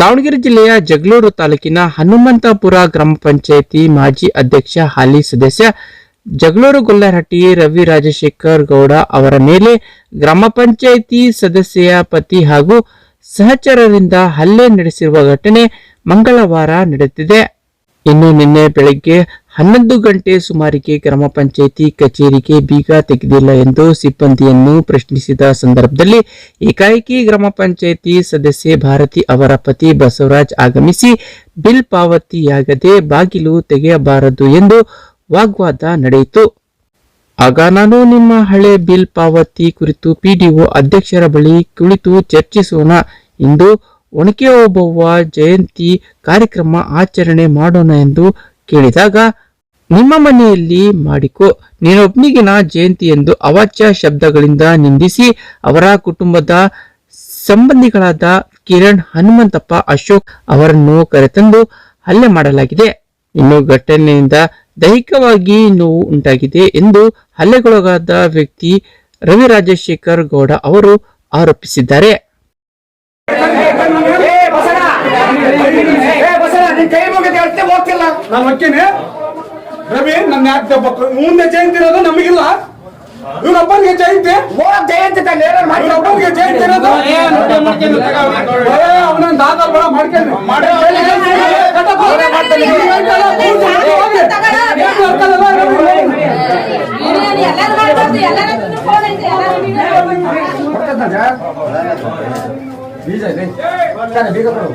ದಾವಣಗೆರೆ ಜಿಲ್ಲೆಯ ಜಗಳೂರು ತಾಲೂಕಿನ ಹನುಮಂತಪುರ ಗ್ರಾಮ ಪಂಚಾಯಿತಿ ಮಾಜಿ ಅಧ್ಯಕ್ಷ ಹಾಲಿ ಸದಸ್ಯ ಜಗಳೂರು ಗೊಲ್ಲರಹಟ್ಟಿ ರವಿ ರಾಜಶೇಖರ್ ಗೌಡ ಅವರ ಮೇಲೆ ಗ್ರಾಮ ಪಂಚಾಯಿತಿ ಸದಸ್ಯೆಯ ಪತಿ ಹಾಗೂ ಸಹಚರರಿಂದ ಹಲ್ಲೆ ನಡೆಸಿರುವ ಘಟನೆ ಮಂಗಳವಾರ ನಡೆದಿದೆ. ಇನ್ನು ನಿನ್ನೆ ಬೆಳಗ್ಗೆ ಹನ್ನೊಂದು ಗಂಟೆ ಸುಮಾರಿಗೆ ಗ್ರಾಮ ಪಂಚಾಯಿತಿ ಕಚೇರಿಗೆ ಬೀಗ ತೆಗೆದಿಲ್ಲ ಎಂದು ಸಿಬ್ಬಂದಿಯನ್ನು ಪ್ರಶ್ನಿಸಿದ ಸಂದರ್ಭದಲ್ಲಿ ಏಕಾಏಕಿ ಗ್ರಾಮ ಪಂಚಾಯಿತಿ ಸದಸ್ಯೆ ಭಾರತಿ ಅವರ ಪತಿ ಬಸವರಾಜ್ ಆಗಮಿಸಿ, ಬಿಲ್ ಪಾವತಿಯಾಗದೆ ಬಾಗಿಲು ತೆಗೆಯಬಾರದು ಎಂದು ವಾಗ್ವಾದ ನಡೆಯಿತು. ಆಗ ನಾನು ನಿಮ್ಮ ಹಳೆ ಬಿಲ್ ಪಾವತಿ ಕುರಿತು ಪಿಡಿಒ ಅಧ್ಯಕ್ಷರ ಬಳಿ ಕುಳಿತು ಚರ್ಚಿಸೋಣ ಇಂದು ಒಣಕೆ ಓಬವ್ವ ಜಯಂತಿ ಕಾರ್ಯಕ್ರಮ ಆಚರಣೆ ಮಾಡೋಣ ಎಂದು ಕೇಳಿದಾಗ, ನಿಮ್ಮ ಮನೆಯಲ್ಲಿ ಮಾಡಿಕೊ, ನೀನೊಬ್ನಿಗಿನ ಜಯಂತಿ ಎಂದು ಅವಾಚ್ಯ ಶಬ್ದಗಳಿಂದ ನಿಂದಿಸಿ, ಅವರ ಕುಟುಂಬದ ಸಂಬಂಧಿಗಳಾದ ಕಿರಣ್, ಹನುಮಂತಪ್ಪ, ಅಶೋಕ್ ಅವರನ್ನು ಕರೆತಂದು ಹಲ್ಲೆ ಮಾಡಲಾಗಿದೆ. ಇನ್ನು ಘಟನೆಯಿಂದ ದೈಹಿಕವಾಗಿ ನೋವು ಉಂಟಾಗಿದೆ ಎಂದು ಹಲ್ಲೆಗೊಳಗಾದ ವ್ಯಕ್ತಿ ರವಿ ರಾಜಶೇಖರ್ ಗೌಡ ಅವರು ಆರೋಪಿಸಿದ್ದಾರೆ. ನಿನ್ ಹೊಕ್ಕೇನೆ ರವಿ ನನ್ನ ಯಾಕೆ ತಪ್ಪು ಮುಂದೆ ಜಯಂತಿ ಇರೋದು ನಮಗಿಲ್ಲ ಇವ್ರೊಬ್ಬನಿಗೆ ಜಯಂತಿ ಓ ಜಯಂತಿ ಮಾಡಿ ಇವ್ರೊಬ್ಬನಿಗೆ ಜಯಂತಿ ಇರೋದು ಅವನ ದಾದ ಬಡ ಮಾಡ್ಕೊಂಡು ಬೀಜ ಸರಿ, ಬೀಗ ಕೊಡು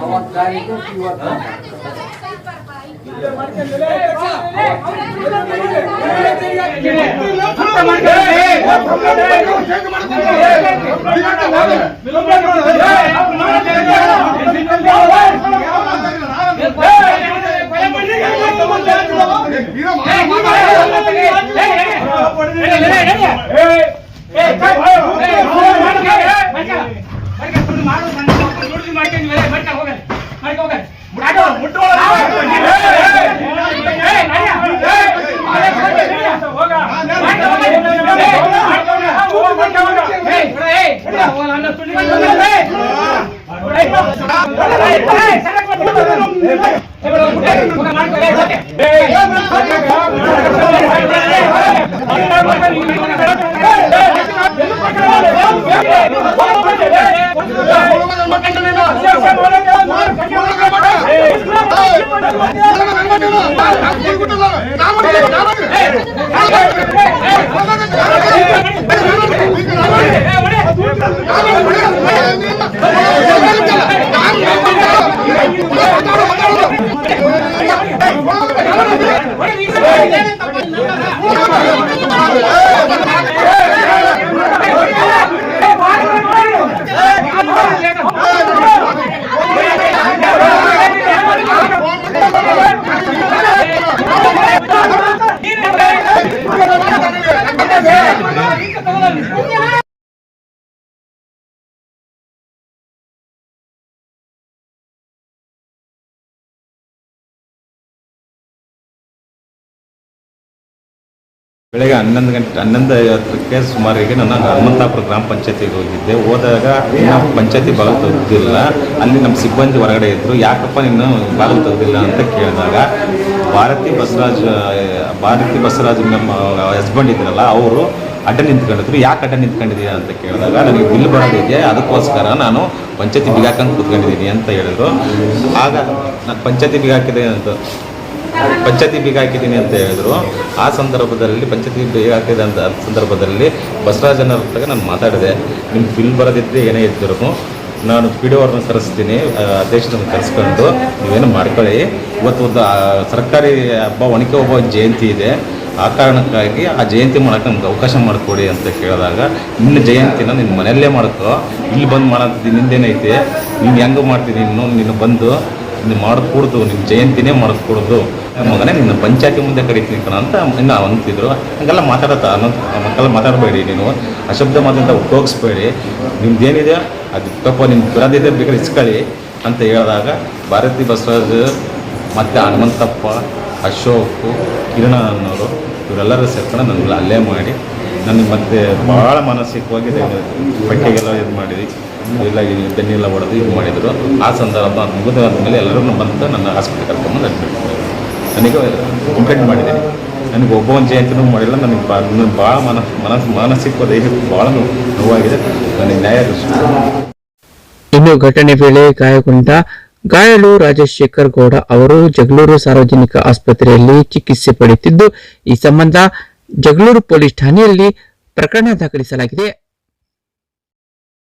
ಹೋಗ್ ತಗೊಂಡ್ ಬೆಳಗ್ಗೆ ಹನ್ನೊಂದು ಗಂಟೆ, ಹನ್ನೊಂದು ಐವತ್ತಕ್ಕೆ ಸುಮಾರಿಗೆ ನಾನು ಹನುಮಂತಾಪುರ ಗ್ರಾಮ ಪಂಚಾಯತಿಗೆ ಹೋಗಿದ್ದೆ. ಹೋದಾಗ ನಾವು ಪಂಚಾಯತಿ ಬಾಗಿಲು ತೆಗೆದಿಲ್ಲ. ಅಲ್ಲಿ ನಮ್ಮ ಸಿಬ್ಬಂದಿ ಹೊರಗಡೆ ಇದ್ದರು ಯಾಕಪ್ಪ ನೀನು ಬಾಗಿಲು ತೆಗೆದಿಲ್ಲ? ಅಂತ ಕೇಳಿದಾಗ ಭಾರತಿ ಬಸವರಾಜ್ ಭಾರತಿ ಬಸವರಾಜ್ ನಮ್ಮ ಹಸ್ಬೆಂಡ್ ಇದ್ರಲ್ಲ, ಅವರು ಅಡ್ಡ ನಿಂತ್ಕೊಂಡಿದ್ರು. ಯಾಕೆ ಅಡ್ಡ ನಿಂತ್ಕೊಂಡಿದ್ದೀರಾ ಅಂತ ಕೇಳಿದಾಗ, ನನಗೆ ಬಿಲ್ ಬರೋದಿದೆ, ಅದಕ್ಕೋಸ್ಕರ ನಾನು ಪಂಚಾಯತಿ ಬಿಗ ಹಾಕೊಂಡು ಕೂತ್ಕೊಂಡಿದ್ದೀನಿ ಅಂತ ಹೇಳಿದ್ರು. ಆಗ ನಾನು ಪಂಚಾಯತಿ ಬಿಗಾಕಿದೆ ಅಂತ, ಪಂಚಾಯತಿ ಬೀಗ ಹಾಕಿದ್ದೀನಿ ಅಂತ ಹೇಳಿದ್ರು. ಆ ಸಂದರ್ಭದಲ್ಲಿ ಪಂಚಾಯತಿ ಬೀಗ ಹಾಕಿದೆ ಅಂತ ಸಂದರ್ಭದಲ್ಲಿ ಬಸವರಾಜನ ನಾನು ಮಾತಾಡಿದೆ. ನಿಮ್ಮ ಬಿಲ್ ಬರೋದಿದ್ರೆ ಏನೇ ಇದ್ದರೂ ನಾನು ಪಿ ಡಿ ಅವ್ರನ್ನ ಕರೆಸ್ತೀನಿ ಅಧ್ಯಕ್ಷರನ್ನು ಕರೆಸ್ಕೊಂಡು ನೀವೇನು ಮಾಡ್ಕೊಳ್ಳಿ. ಇವತ್ತು ಒಂದು ಸರ್ಕಾರಿ ಹಬ್ಬ ಒಣಕೆ ಒಬ್ಬ ಜಯಂತಿ ಇದೆ. ಆ ಕಾರಣಕ್ಕಾಗಿ ಆ ಜಯಂತಿ ಮಾಡೋಕ್ಕೆ ನಮ್ಗೆ ಅವಕಾಶ ಮಾಡಿಕೊಡಿ ಅಂತ ಕೇಳಿದಾಗ, ನಿನ್ನ ಜಯಂತಿನ ನಿನ್ನ ಮನೆಯಲ್ಲೇ ಮಾಡ್ಕೋ. ಇಲ್ಲಿ ಬಂದು ಮಾಡೋದು ನಿಂದೇನೈತೆ? ನೀನು ಹೆಂಗೆ ಮಾಡ್ತೀನಿ? ಇನ್ನು ನೀನು ಬಂದು ನೀನು ಮಾಡಿಕೊಡ್ದು ನಿಮ್ಮ ಜಯಂತಿನೇ ಮಾಡಿಸ್ಕೊಡ್ದು ಮಗನೇ, ನಿನ್ನ ಪಂಚಾಯತಿ ಮುಂದೆ ಕರಿತೀನಿ ಕಣ ಅಂತ ಇನ್ನು ಅಂತಿದ್ರು. ಹಂಗೆಲ್ಲ ಮಾತಾಡತ್ತ ಅನ್ನೋದು ಮಕ್ಕಳ ಮಾತಾಡಬೇಡಿ ನೀನು. ಅಶಬ್ದ ಮಾತಂತ ಉಪಯೋಗಿಸ್ಬೇಡಿ. ನಿಮ್ದೇನಿದೆ? ಅದು ತಪ್ಪ ನಿಮ್ಮ ಬರೋದಿದೆ ಬೇಕಾದ್ರೆ ಇಸ್ಕೊಳ್ಳಿ ಅಂತ ಹೇಳಿದಾಗ ಭಾರತಿ ಬಸವರಾಜ್ ಮತ್ತು ಹನುಮಂತಪ್ಪ, ಅಶೋಕ್, ಕಿರಣ ಅನ್ನೋರು ಇವರೆಲ್ಲರೂ ಸೇರ್ಕೊಂಡು ನನಗೆ ಅಲ್ಲೇ ಮಾಡಿ ನನಗೆ ಮತ್ತೆ ಭಾಳ ಮಾನಸಿಕವಾಗಿ ಬಟ್ಟೆಗೆಲ್ಲ ಇದು ಮಾಡಿದ್ವಿ. ಇಲ್ಲ ಬೆನ್ನೆಲ್ಲ ಹೊಡೆದು ಇದು ಮಾಡಿದರು. ಆ ಸಂದರ್ಭ ಮುಗಿದಾದ್ಮೇಲೆ ಎಲ್ಲರೂ ಬಂದು ನನ್ನ ಹಾಸ್ಪಿಟಲ್ ಕರ್ಕೊಂಡು ಅಡ್ಮಿಟ್ ನನಗೆ ಕಂಪ್ಲೇಂಟ್ ಮಾಡಿದ್ದೀನಿ. ನನಗೆ ಒಬ್ಬ ಒಂದು ಜಯಂತಿನೂ ಮಾಡಿಲ್ಲ. ನನಗೆ ನನಗೆ ಭಾಳ ಮನ ಮನಸ್ ಮಾನಸಿಕ ದೇಹಕ್ಕೆ ಭಾಳ ನೋವು- ನೋವಾಗಿದೆ. ನನಗೆ ನ್ಯಾಯ ಇನ್ನು ಘಟನೆ ವೇಳೆ ಗಾಯಗೊಂಡ ಗಾಯಾಳು ರಾಜಶೇಖರ್ ಗೌಡ ಅವರು ಜಗಳೂರು ಸಾರ್ವಜನಿಕ ಆಸ್ಪತ್ರೆಯಲ್ಲಿ ಚಿಕಿತ್ಸೆ ಪಡೆಯುತ್ತಿದ್ದು, ಈ ಸಂಬಂಧ ಜಗಳೂರು ಪೊಲೀಸ್ ಠಾಣೆಯಲ್ಲಿ ಪ್ರಕರಣ ದಾಖಲಿಸಲಾಗಿದೆ.